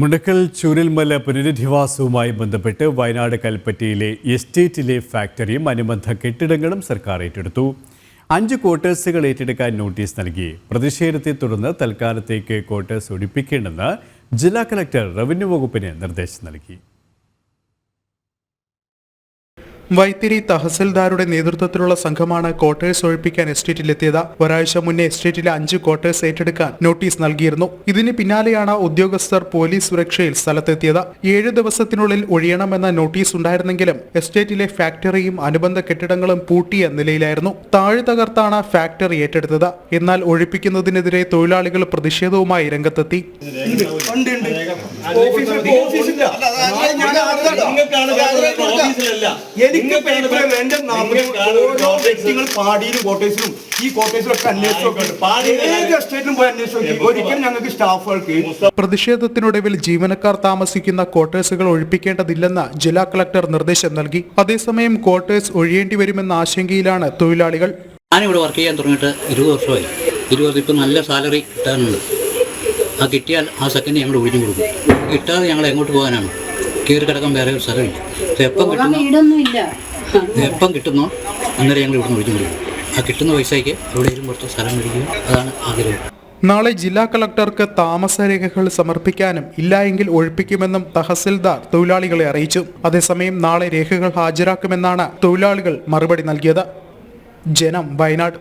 മുണ്ടക്കൽ ചൂരൽമല പുനരധിവാസവുമായി ബന്ധപ്പെട്ട് വയനാട് കൽപ്പറ്റയിലെ എസ്റ്റേറ്റിലെ ഫാക്ടറിയും അനുബന്ധ കെട്ടിടങ്ങളും സർക്കാർ ഏറ്റെടുത്തു. അഞ്ച് ക്വാർട്ടേഴ്സുകൾ ഏറ്റെടുക്കാൻ നോട്ടീസ് നൽകി. പ്രതിഷേധത്തെ തുടർന്ന് തൽക്കാലത്തേക്ക് ക്വാർട്ടേഴ്സ് ഒഴിപ്പിക്കേണ്ടെന്ന് ജില്ലാ കലക്ടർ റവന്യൂ വകുപ്പിന് നിർദ്ദേശം നൽകി. വൈത്തിരി തഹസിൽദാരുടെ നേതൃത്വത്തിലുള്ള സംഘമാണ് ക്വാർട്ടേഴ്സ് ഒഴിപ്പിക്കാൻ എസ്റ്റേറ്റിലെത്തിയത്. ഒരാഴ്ച മുന്നേ എസ്റ്റേറ്റിലെ അഞ്ച് ക്വാർട്ടേഴ്സ് ഏറ്റെടുക്കാൻ നോട്ടീസ് നൽകിയിരുന്നു. ഇതിന് പിന്നാലെയാണ് ഉദ്യോഗസ്ഥർ പോലീസ് സുരക്ഷയിൽ സ്ഥലത്തെത്തിയത്. ഏഴ് ദിവസത്തിനുള്ളിൽ ഒഴിയണമെന്ന നോട്ടീസ് ഉണ്ടായിരുന്നെങ്കിലും എസ്റ്റേറ്റിലെ ഫാക്ടറിയും അനുബന്ധ കെട്ടിടങ്ങളും പൂട്ടിയ നിലയിലായിരുന്നു. താഴെ തകർത്താണ് ഫാക്ടറി ഏറ്റെടുത്തത്. എന്നാൽ ഒഴിപ്പിക്കുന്നതിനെതിരെ തൊഴിലാളികൾ പ്രതിഷേധവുമായി രംഗത്തെത്തി. ഓഫീസിലല്ല. വ്യക്തികൾ പാടിയിലും കോട്ടേഴ്സിലും ഈ കോട്ടേഴ്സിലൊക്കെ അന്വേഷിച്ചൊക്കെ പോയി അന്വേഷിച്ചു ഒരിക്കലും ഞങ്ങൾക്ക് സ്റ്റാഫുകൾക്ക് പ്രതിഷേധത്തിനൊടുവിൽ ജീവനക്കാർ താമസിക്കുന്ന ക്വാർട്ടേഴ്സുകൾ ഒഴിപ്പിക്കേണ്ടതില്ലെന്ന് ജില്ലാ കളക്ടർ നിർദ്ദേശം നൽകി. അതേസമയം ക്വാർട്ടേഴ്സ് ഒഴിയേണ്ടി വരുമെന്ന ആശങ്കയിലാണ് തൊഴിലാളികൾ. ഞാനിവിടെ വർക്ക് ചെയ്യാൻ തുടങ്ങിയിട്ട് ഇരുപത് വർഷമായി. ഇരുപത് ഇപ്പം നല്ല സാലറി കിട്ടാനുണ്ട്. ആ കിട്ടിയാൽ ആ സെക്കൻഡ് ഞങ്ങൾ ഒഴിഞ്ഞു കൊടുക്കും. കിട്ടാതെ ഞങ്ങൾ എങ്ങോട്ട് പോകാനാണ്? കയറി കിടക്കാൻ വേറെ ഒരു സ്ഥലമില്ല. എപ്പം കിട്ടുന്നു? എപ്പം കിട്ടുന്നോ? അന്നേരം ഞങ്ങൾ ഇവിടുന്ന് ഒഴിഞ്ഞു കൊടുക്കും ആ കിട്ടുന്ന പൈസയ്ക്ക് എവിടെയെങ്കിലും കുറച്ച് സ്ഥലം മേടിക്കുക അതാണ് ആഗ്രഹം. നാളെ ജില്ലാ കളക്ടർക്ക് താമസരേഖകൾ സമർപ്പിക്കാനും ഇല്ലായെങ്കിൽ ഒഴിപ്പിക്കുമെന്നും തഹസിൽദാർ തൊഴിലാളികളെ അറിയിച്ചു. അതേസമയം നാളെ രേഖകൾ ഹാജരാക്കുമെന്നാണ് തൊഴിലാളികൾ മറുപടി നൽകിയത്. ജനം വയനാട്.